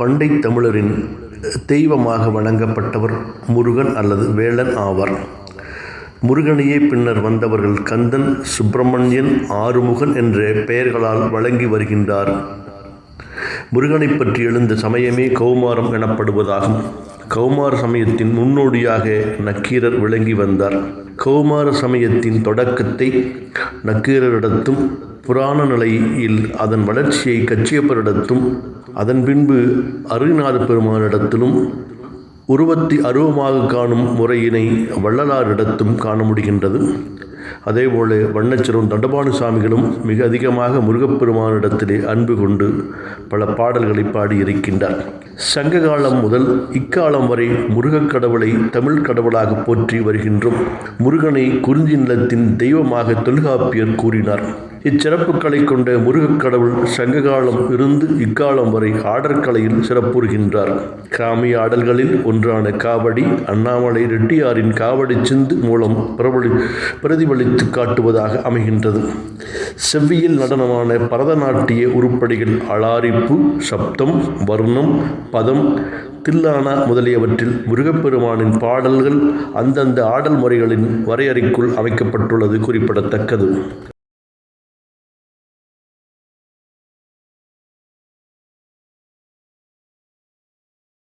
பண்டை தமிழரின் தெய்வமாக வணங்கப்பட்டவர் முருகன் அல்லது வேளன் ஆவார். முருகனையே பின்னர் வந்தவர்கள் கந்தன் சுப்பிரமணியன் ஆறுமுகன் என்ற பெயர்களால் வழங்கி வருகின்றார். முருகனை பற்றி எழுந்த சமயமே கௌமாரம் எனப்படுவதாகும். கௌமார சமயத்தின் முன்னோடியாக நக்கீரர் விளங்கி வந்தார். கௌமார சமயத்தின் தொடக்கத்தை நக்கீரரிடத்தும் புராண நிலையில் அதன் வளர்ச்சியை கச்சியப்பரிடத்தும் அதன் பின்பு அருநாத பெருமானிடத்திலும் உருவத்தை அருவமாக காணும் முறையினை வள்ளலாரிடத்தும் காண முடிகின்றது. அதேபோல வண்ணச்சிறுவன் தண்டபாணி சாமிகளும் மிக அதிகமாக முருகப்பெருமானிடத்திலே அன்பு கொண்டு பல பாடல்களை பாடியிருக்கின்றார். சங்க காலம் முதல் இக்காலம் வரை முருகக் கடவுளை தமிழ் கடவுளாக போற்றி வருகின்றோம். முருகனை குறிஞ்சி நிலத்தின் தெய்வமாக தொல்காப்பியர் கூறினார். இச்சிறப்புகளை கொண்ட முருகக் கடவுள் சங்ககாலம் இருந்து இக்காலம் வரை ஆடற்கலையில் சிறப்புறுகின்றார். கிராமிய ஆடல்களில் ஒன்றான காவடி அண்ணாமலை ரெட்டியாரின் காவடி சிந்து மூலம் பிரபலி பிரதிபலித்து காட்டுவதாக அமைகின்றது. செவ்வியல் நடனமான பரதநாட்டிய உருப்படிகள் அலாரிப்பு சப்தம் வர்ணம் பதம் தில்லானா முதலியவற்றில் முருகப்பெருமானின் பாடல்கள் அந்தந்த ஆடல் முறைகளின் வரையறைக்குள் அமைக்கப்பட்டுள்ளது குறிப்பிடத்தக்கது.